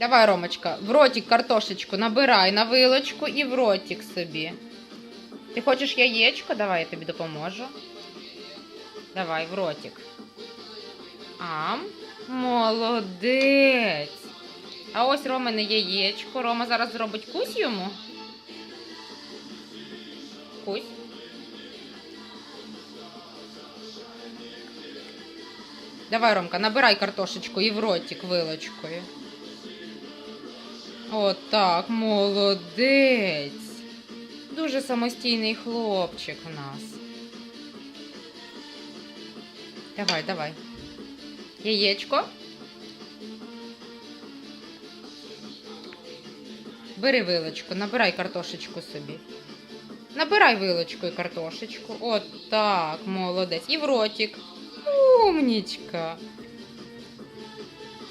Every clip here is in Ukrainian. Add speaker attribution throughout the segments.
Speaker 1: Давай, Ромочка, в ротик картошечку набирай на вилочку і в ротик собі. Ти хочеш яєчко? Давай я тобі допоможу. Давай, в ротик. Ам, молодець. А ось Ромине яєчко. Рома зараз зробить кусь йому. Кусь. Давай, Ромка, набирай картошечку і в ротик вилочкою. Отак, молодець. Дуже самостійний хлопчик у нас. Давай, давай. Яєчко. Бери вилочку, набирай картошечку собі. Набирай вилочкою картошечку. От так, молодець. І в ротик. Умнічка.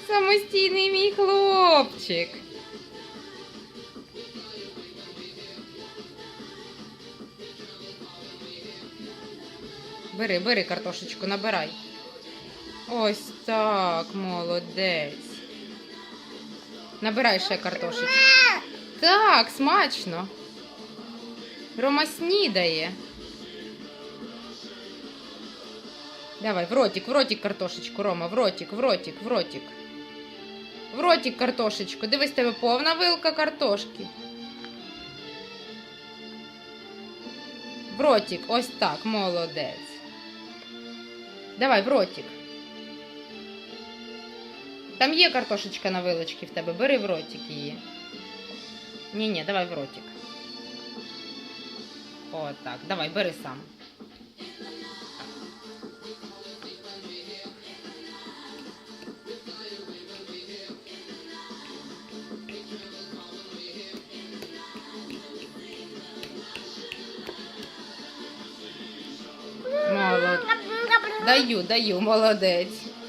Speaker 1: Самостійний мій хлопчик. Бери, бери картошечку, набирай. Ось так, молодець. Набирай ще картошечку. Так, смачно. Рома снідає. Давай, в ротик, в ротик картошечку, Рома, в ротик, в ротик, в ротик. В ротик картошечку. Дивись, тебе повна вилка картошки. В ротик, ось так, молодець. Давай, в ротик. Там є картошечка на вилочці в тебе. Бери в ротик її. Ні, ні, давай в ротик. О, так, давай, бери сам. Даю, даю, молодець.